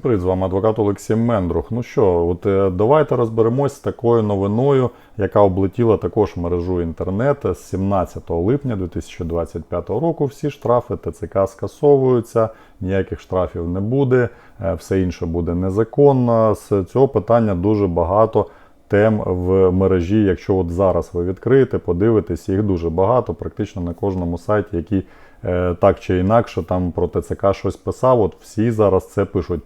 Всім привіт, з вами адвокат Олексій Мендрух. Ну що, от е, давайте розберемось з такою новиною, яка облетіла також мережу інтернет з 17 липня 2025 року. Всі штрафи ТЦК скасовуються, ніяких штрафів не буде, е, все інше буде незаконно. З цього питання дуже багато. Тем в мережі, якщо от зараз ви відкриєте, подивитесь, їх дуже багато, практично на кожному сайті, який е, так чи інакше там про ТЦК щось писав. От всі зараз це пишуть.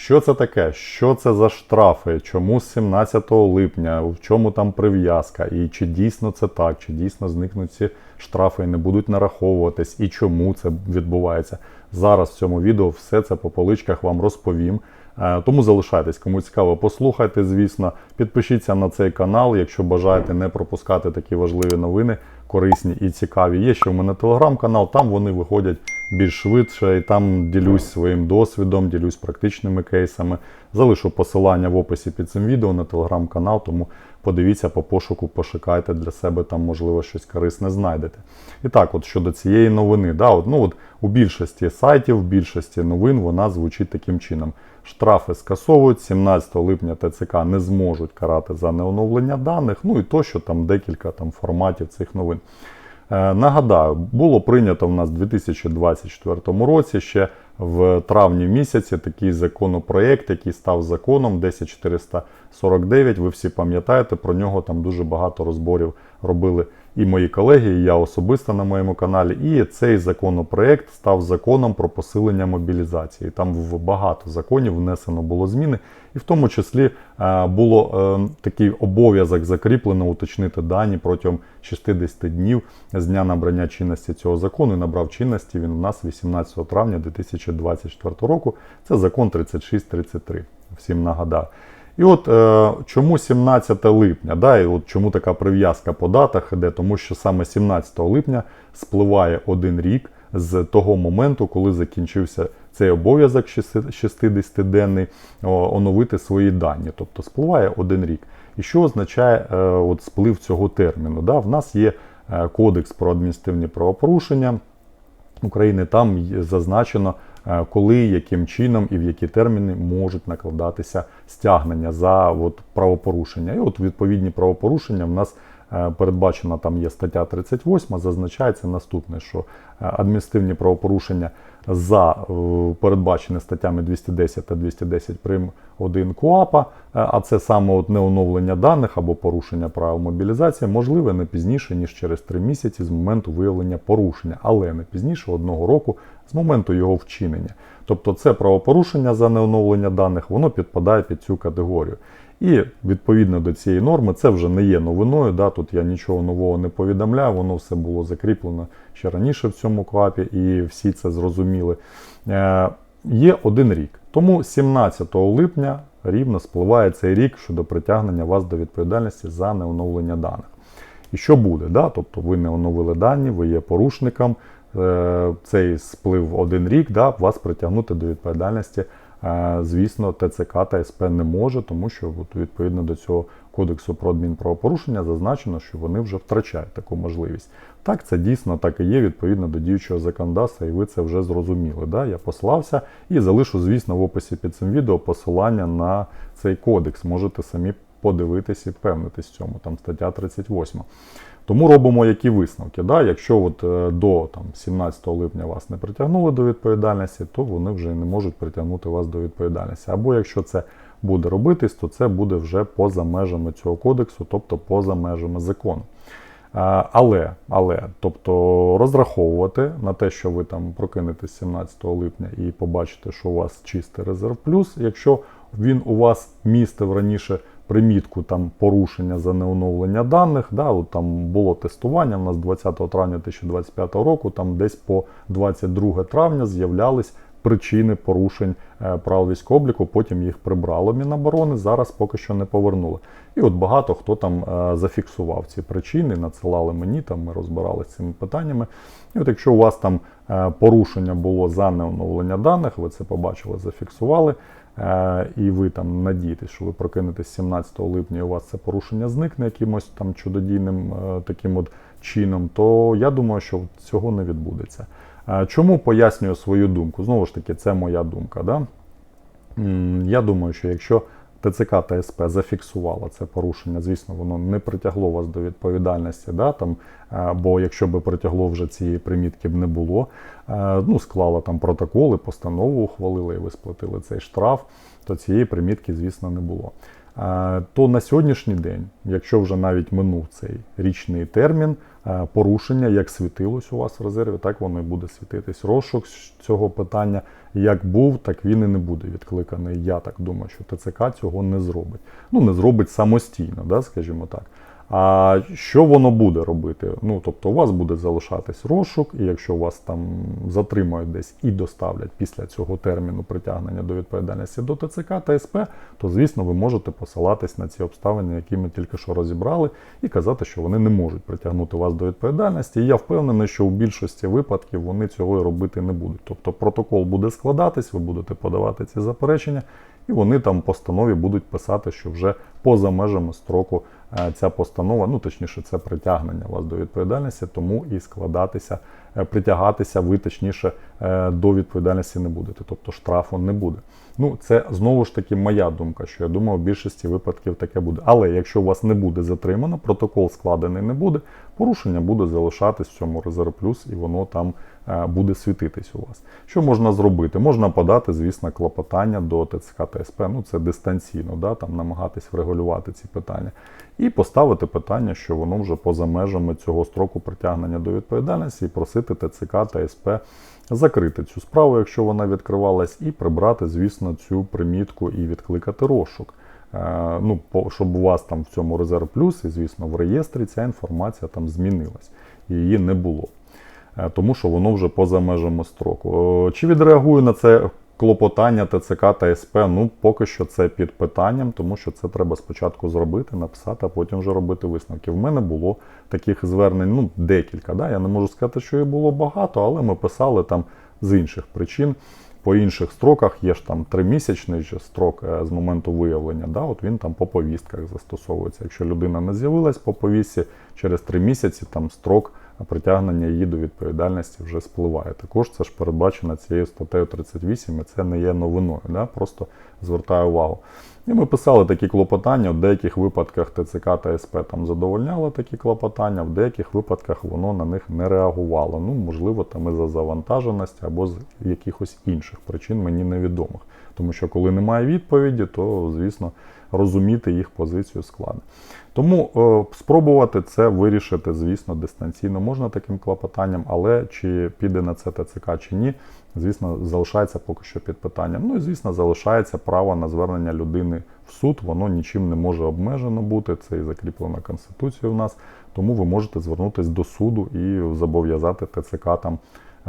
Що це таке? Що це за штрафи? Чому з 17 липня? В чому там прив'язка? І чи дійсно це так? Чи дійсно зникнуть ці штрафи і не будуть нараховуватись? І чому це відбувається? Зараз в цьому відео все це по поличках вам розповім. Е, Тому залишайтесь, кому цікаво, послухайте, звісно. Підпишіться на цей канал, якщо бажаєте не пропускати такі важливі новини, корисні і цікаві. Є ще в мене телеграм-канал, там вони виходять більш швидше, і там ділюсь своїм досвідом, ділюсь практичними кейсами. Залишу посилання в описі під цим відео на телеграм-канал, тому подивіться по пошуку, пошукайте для себе, там, можливо, щось корисне знайдете. І так, от щодо цієї новини, да, от, ну, от, у більшості сайтів, в більшості новин вона звучить таким чином. Штрафи скасовують, 17 липня ТЦК не зможуть карати за неоновлення даних, ну і то, що там декілька там форматів цих новин. Е, Нагадаю, було прийнято в нас у 2024 році ще в травні місяці такий законопроект, який став законом 10449. Ви всі пам'ятаєте, про нього там дуже багато розборів робили і мої колеги, і я особисто на моєму каналі. І цей законопроєкт став законом про посилення мобілізації. Там в багато законів внесено було зміни, і в тому числі е, було е, такий обов'язок закріплено уточнити дані протягом 60 днів з дня набрання чинності цього закону. І набрав чинності він у нас 18 травня 2024 року. Це закон 3633. Всім нагадаю. І от е, чому 17 липня, да, і от чому така прив'язка по датах іде, тому що саме 17 липня спливає один рік з того моменту, коли закінчився цей обов'язок 60-денний оновити свої дані. Тобто спливає один рік. І що означає е, от сплив цього терміну? Да? В нас є е, кодекс про адміністративні правопорушення України, там зазначено. Е, коли, яким чином і в які терміни можуть накладатися стягнення за от, правопорушення. І от відповідні правопорушення в нас е, передбачена там є стаття 38, зазначається наступне, що е, адміністративні правопорушення за передбачені статтями 210 та 210 прим 1 КУАПа, а це саме от неоновлення даних або порушення правил мобілізації, можливе не пізніше, ніж через 3 місяці з моменту виявлення порушення, але не пізніше одного року з моменту його вчинення. Тобто це правопорушення за неоновлення даних, воно підпадає під цю категорію. І відповідно до цієї норми, це вже не є новиною. Да, Тут я нічого нового не повідомляю, воно все було закріплено ще раніше в цьому квапі, і всі це зрозуміли. Е, Є один рік. Тому 17 липня рівно спливає цей рік щодо притягнення вас до відповідальності за неоновлення даних. І що буде? Да? Тобто ви не оновили дані, ви є порушником. Е, цей сплив один рік, да, вас притягнути до відповідальності. Е, звісно, ТЦК та СП не може, тому що відповідно до цього кодексу про адмінправопорушення зазначено, що вони вже втрачають таку можливість. Так, це дійсно так і є відповідно до діючого законодавства, і ви це вже зрозуміли. Да? Я послався і залишу, звісно, в описі під цим відео посилання на цей кодекс. Можете самі подивитись і впевнитись в цьому, там стаття 38. Тому робимо які висновки. Да? Якщо от е, до там, 17 липня вас не притягнули до відповідальності, то вони вже не можуть притягнути вас до відповідальності. Або якщо це буде робитись, то це буде вже поза межами цього кодексу, тобто поза межами закону. Але але, тобто розраховувати на те, що ви там прокинетесь 17 липня і побачите, що у вас чистий резерв плюс, якщо він у вас містив раніше примітку там порушення за неоновлення даних. Да, от Там було тестування у нас 20 травня 2025 року, там десь по 22 травня з'являлись причини порушень е, прав військового обліку, потім їх прибрало Міноборони, зараз поки що не повернули. І от багато хто там е, зафіксував ці причини, надсилали мені, там ми розбиралися з цими питаннями. І от якщо у вас там е, порушення було за неоновлення даних, ви це побачили, зафіксували. І ви там надієтесь, що ви прокинетесь 17 липня, і у вас це порушення зникне якимось там чудодійним таким от чином, то я думаю, що цього не відбудеться. Чому пояснюю свою думку? Знову ж таки, це моя думка. Да? Я думаю, що якщо ТЦК та СП зафіксувало це порушення, звісно, воно не притягло вас до відповідальності, да, там, е, бо якщо би притягло вже цієї примітки б не було, е, ну, склало там протоколи, постанову ухвалили і ви сплатили цей штраф, то цієї примітки, звісно, не було. То на сьогоднішній день, якщо вже навіть минув цей річний термін, порушення, як світилось у вас в резерві, так воно і буде світитись. Розшук цього питання як був, так він і не буде відкликаний. Я так думаю, що ТЦК цього не зробить. Ну, не зробить самостійно, да, скажімо так. А що воно буде робити? Ну, тобто, у вас буде залишатись розшук, і якщо вас там затримають десь і доставлять після цього терміну притягнення до відповідальності до ТЦК та СП, то звісно ви можете посилатись на ці обставини, які ми тільки що розібрали, і казати, що вони не можуть притягнути вас до відповідальності. І я впевнений, що у більшості випадків вони цього робити не будуть. Тобто протокол буде складатись, ви будете подавати ці заперечення, і вони там в постанові будуть писати, що вже поза межами строку ця постанова, ну точніше, це притягнення вас до відповідальності, тому і складатися, е, притягатися ви точніше е, до відповідальності не будете, тобто штрафу не буде. Ну, це знову ж таки моя думка, що я думаю, в більшості випадків таке буде. Але якщо вас не буде затримано, протокол складений не буде, порушення буде залишатись в цьому резерв плюс, і воно там е, буде світитись у вас. Що можна зробити? Можна подати, звісно, клопотання до ТЦК та СП, ну це дистанційно, да, там намагатись врегулювати ці питання. І поставити питання, що воно вже поза межами цього строку притягнення до відповідальності, і просити ТЦК та СП закрити цю справу, якщо вона відкривалась, і прибрати, звісно, цю примітку і відкликати розшук. Е, ну, щоб у вас там в цьому резерв плюс, і звісно, в реєстрі ця інформація там змінилась, її не було. Е, Тому що воно вже поза межами строку. Чи відреагую на це клопотання ТЦК та СП? Ну, поки що це під питанням, тому що це треба спочатку зробити, написати, а потім вже робити висновки. В мене було таких звернень, ну, декілька. Да? Я не можу сказати, що їх було багато, але ми писали там з інших причин. По інших строках є ж там тримісячний строк е, з моменту виявлення. Да? От він там по повістках застосовується. Якщо людина не з'явилась по повістці, через три місяці там строк притягнення її до відповідальності вже спливає. Також це ж передбачено цією статтею 38, і це не є новиною. Да? Просто звертаю увагу. І ми писали такі клопотання. В деяких випадках ТЦК та СП там задовольняло такі клопотання, в деяких випадках воно на них не реагувало. Ну, можливо, там із-за завантаженості або з якихось інших причин мені невідомих. Тому що коли немає відповіді, то звісно розуміти їх позицію складно. Тому е, спробувати це вирішити, звісно, дистанційно можна таким клопотанням, але чи піде на це ТЦК чи ні, звісно, залишається поки що під питанням. Ну і звісно, залишається право на звернення людини в суд. Воно нічим не може обмежено бути. Це і закріплено Конституцією в нас. Тому ви можете звернутися до суду і зобов'язати ТЦК там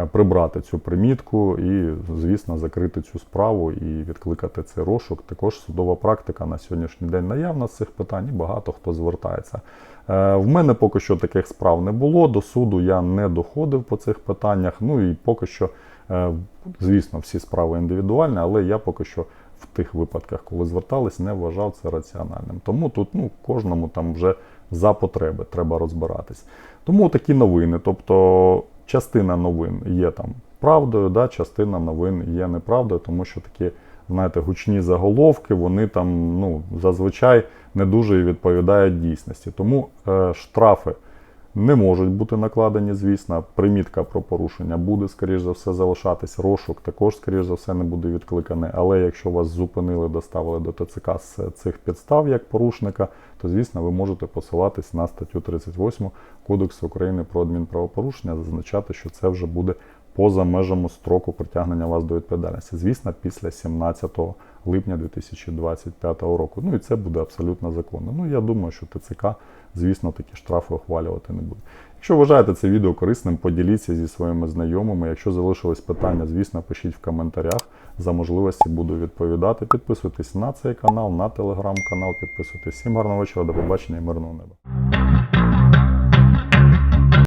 прибрати цю примітку і, звісно, закрити цю справу і відкликати цей розшук. Також судова практика на сьогоднішній день наявна з цих питань, і багато хто звертається. Е, В мене поки що таких справ не було. До суду я не доходив по цих питаннях. Ну і поки що, е, звісно, всі справи індивідуальні, але я поки що. В тих випадках, коли звертались, не вважав це раціональним. Тому тут ну, кожному там вже за потреби треба розбиратись. Тому такі новини. Тобто частина новин є там правдою, да, частина новин є неправдою, тому що такі, знаєте, гучні заголовки, вони там ну, зазвичай не дуже відповідають дійсності. Тому е, штрафи не можуть бути накладені, звісно. Примітка про порушення буде, скоріш за все, залишатись. Розшук також, скоріш за все, не буде відкликаний. Але якщо вас зупинили, доставили до ТЦК з цих підстав як порушника, то звісно ви можете посилатись на статтю 38 Кодексу України про адмінправопорушення, зазначати, що це вже буде поза межами строку притягнення вас до відповідальності. Звісно, після 17 липня 2025 року. Ну і це буде абсолютно законно. Ну я думаю, що ТЦК, звісно, такі штрафи ухвалювати не буде. Якщо вважаєте це відео корисним, поділіться зі своїми знайомими. Якщо залишились питання, звісно, пишіть в коментарях. За можливості буду відповідати. Підписуйтесь на цей канал, на телеграм-канал, підписуйтесь. Всім гарного вечора, до побачення і мирного неба.